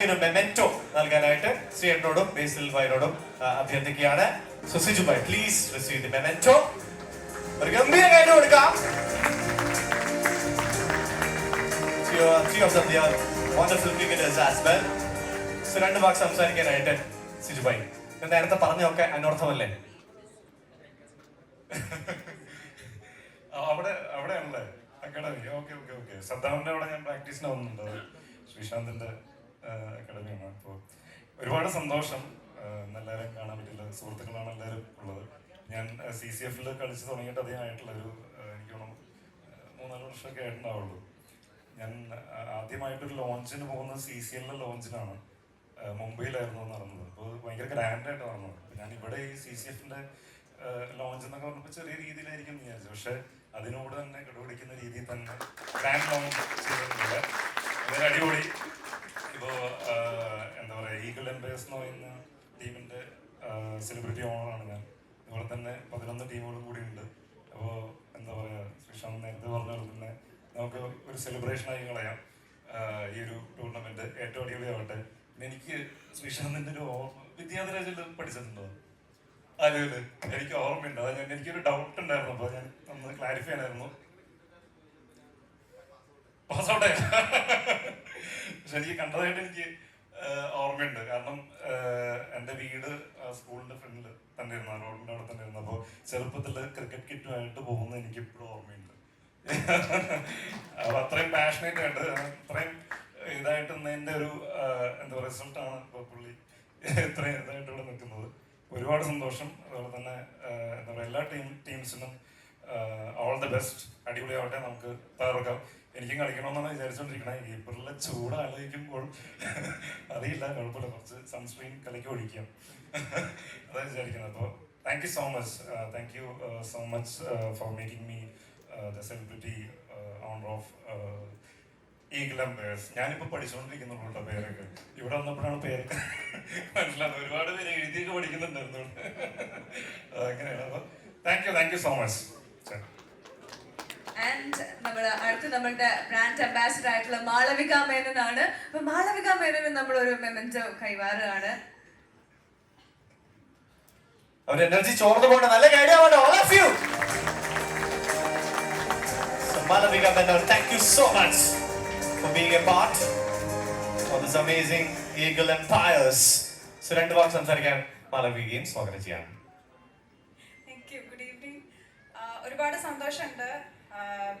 ഒരു മെമെന്റോ നൽകാനായിട്ട് ശ്രീയേട്ടനോടും ബേസിൽ ഫൈനോടും അഭ്യർത്ഥിക്കുകയാണ്. സുസിജു ഭായ് പ്ലീസ് റിസീവ് ദി മെമെന്റോ ഒരു ഗംഭീര കാര്യം കൊടുക്കാം. Three of them wonderful cricketers as well so രണ്ട് വാക്ക് സംസാരിക്കാനായിട്ട് സിജു ഭായ് ഞാൻ നേരത്തെ പറഞ്ഞൊക്കെ അനർത്ഥമല്ലേ? അവിടെ അവിടെയാണല്ലേ? Academy okay okay okay. സദ്ദാമിന്റെ അവിടെ ഞാൻ പ്രാക്ടീസിന് വന്നിട്ടുണ്ട്. ശ്രീശാന്തിന്റെ അക്കാഡമിയാണ് അപ്പോൾ ഒരുപാട് സന്തോഷം. എല്ലാവരെയും കാണാൻ പറ്റില്ല. സുഹൃത്തുക്കളാണ് എല്ലാവരും ഉള്ളത്. ഞാൻ സി സി എഫിൽ കളിച്ച് തുടങ്ങിയിട്ട് അധികമായിട്ടുള്ള ഒരു എനിക്ക് തോന്നുന്നു മൂന്നാൽ വർഷമൊക്കെ ആയിട്ടുണ്ടാവുള്ളൂ. ഞാൻ ആദ്യമായിട്ടൊരു ലോഞ്ചിന് പോകുന്നത് സി സി എല്ലിലെ ലോഞ്ചിനാണ്. മുംബൈയിലായിരുന്നു നടന്നത്. അപ്പോൾ ഭയങ്കര ഗ്രാൻഡായിട്ട് നടന്നത്. ഞാൻ ഇവിടെ ഈ സി സി എഫിന്റെ ലോഞ്ച് എന്നൊക്കെ പറഞ്ഞപ്പോൾ ചെറിയ രീതിയിലായിരിക്കും വിചാരിച്ചത് വിചാരിച്ചു. പക്ഷേ അതിനോട് തന്നെ കിടപിടിക്കുന്ന രീതിയിൽ തന്നെ ഗ്രാൻഡ് ലോഞ്ച് ചെയ്തിട്ടുണ്ട്. സെലിബ്രിറ്റി ഓണറാണ് ഞാൻ. അതുപോലെ തന്നെ പതിനൊന്ന് ടീമുകളും കൂടി ഉണ്ട്. അപ്പോൾ എന്താ പറയുക ശ്രീശാന്ത് നേരത്തെ പറഞ്ഞ പോലെ തന്നെ നമുക്ക് ഒരു സെലിബ്രേഷൻ ആയി കളയാം. ഈ ഒരു ടൂർണമെന്റ് ഏറ്റവും അടിപൊളിയാവട്ടെ. എനിക്ക് ശ്രീശാന്തിന്റെ ഒരു ഓർമ്മ വിദ്യാധരാജിൽ പഠിച്ചിട്ടുണ്ടോ? അതെ അതെ. എനിക്ക് ഓർമ്മയുണ്ട്. അതാ ഞാൻ എനിക്കൊരു ഡൗട്ട് ഉണ്ടായിരുന്നു. അപ്പോൾ ഞാൻ ഒന്ന് ക്ലാരിഫൈ ചെയ്യാനായിരുന്നു. പാസ് ഔട്ട് പക്ഷെ എനിക്ക് കണ്ടതായിട്ട് എനിക്ക് ഓർമ്മയുണ്ട്. കാരണം വീട് സ്കൂളിന്റെ ഫ്രണ്ടിൽ തന്നെ ഇരുന്നു റോഡിന്റെ അവിടെ തന്നെ ഇരുന്നു അപ്പോൾ ചെറുപ്പത്തിൽ ക്രിക്കറ്റ് കിറ്റുമായിട്ട് പോകുന്നത് എനിക്ക് ഇപ്പോഴും ഓർമ്മയുണ്ട്. അപ്പൊ അത്രയും പാഷനേറ്റ് ആയിട്ട് അത്രയും ഇതായിട്ട് ഒരു എന്താ പറയുക റിസൾട്ടാണ് ഇപ്പോൾ പുള്ളി ഇത്രയും ഇതായിട്ട് ഇവിടെ നിൽക്കുന്നത്. ഒരുപാട് സന്തോഷം. അതുപോലെ തന്നെ എന്താ പറയുക എല്ലാ ടീം ടീംസിനും ഓൾ ദി ബെസ്റ്റ് അടിപൊളിയാവട്ടെ നമുക്ക് തകർക്കാം. എനിക്കും കളിക്കണമെന്നാണ് വിചാരിച്ചുകൊണ്ടിരിക്കണത് ഏപ്രിലിലെ ചൂട് ആലോചിക്കുമ്പോൾ അറിയില്ല കുഴപ്പമില്ല. കുറച്ച് സൺസ്ക്രീൻ കലക്കി ഒഴിക്കാം. അതാണ് വിചാരിക്കുന്നത്. അപ്പോൾ thank you so much thank you so much for making me the celebrity honour of Eagle Umpires ഞാനിപ്പോൾ പഠിച്ചുകൊണ്ടിരിക്കുന്നുള്ളൂ കേട്ടോ പേരൊക്കെ. ഇവിടെ വന്നപ്പോഴാണ് പേരൊക്കെ മനസ്സിലാവുന്നത് ഒരുപാട് പേര് എഴുതിയൊക്കെ പഠിക്കുന്നുണ്ടായിരുന്നു അങ്ങനെയാണ് അപ്പോൾ thank you thank you so much and നമ്മൾ അടുത്ത് നമ്മളുടെ ബ്രാൻഡ് അംബാസിഡർ ആയിട്ടുള്ള മാളവിക മേനനാണ്. അപ്പൊ മാളവിക മേനന് നമ്മൾ ഒരു മെമന്റോ കൈമാറുകയാണ്. അവരുടെ എനർജി ചോർന്നു പോകേണ്ട. നല്ല കാര്യമാണ് all of you Malavika Malavika thank you so much for for a part of this amazing Eagle Umpires so രണ്ട് വാക്ക് സംസാരിക്കാൻ മാളവികയും സ്വാഗതം ചെയ്യാം. ഒരുപാട് സന്തോഷമുണ്ട്.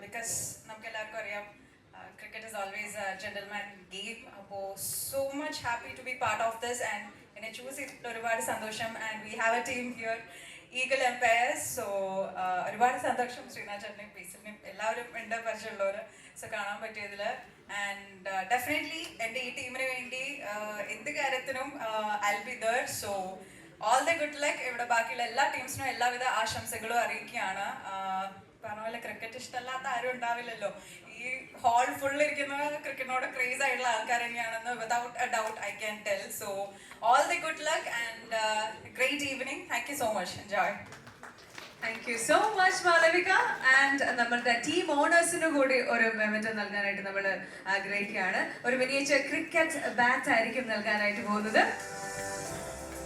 ബിക്കോസ് നമുക്ക് എല്ലാവർക്കും അറിയാം cricket is always gentleman game അപ്പോൾ so much happy to be part of this and എന്നെ ചൂസ് ചെയ്തിട്ട് ഒരുപാട് സന്തോഷം. And we have a team here Eagle Umpires so ഒരുപാട് സന്തോഷം ശ്രീനാഥ് ചേട്ടനെയും പീസിനെയും എല്ലാവരും ഉണ്ട് പരിചയമുള്ളവർ സോ കാണാൻ പറ്റിയതിൽ ആൻഡ് ഡെഫിനറ്റ്ലി എന്റെ ഈ ടീമിന് വേണ്ടി uh, എന്ത് കാര്യത്തിനും I be there so all the good luck ഇവിടെ ബാക്കിയുള്ള എല്ലാ ടീംസിനും എല്ലാവിധ ആശംസകളും അറിയിക്കുകയാണ്. ആഹ് പറഞ്ഞ പോലെ ക്രിക്കറ്റ് ഇഷ്ടമല്ലാത്ത ആരും ഉണ്ടാവില്ലല്ലോ. ഈ ഹോൾ ഫുൾ ഇരിക്കുന്ന ക്രിക്കറ്റിനോട് ക്രേസ് ആയിട്ടുള്ള ആൾക്കാർ തന്നെയാണെന്ന് without a doubt I can tell so all the good luck and great evening thank you so much enjoy thank you so much Malavika. And നമ്മളുടെ ടീം ഓണേഴ്സിന് കൂടി ഒരു മെമെന്റ് നൽകാനായിട്ട് നമ്മൾ ആഗ്രഹിക്കുകയാണ്. ഒരു മിനിയേച്ചർ ക്രിക്കറ്റ് ബാറ്റ് ആയിരിക്കും നൽകാനായിട്ട് പോകുന്നത്.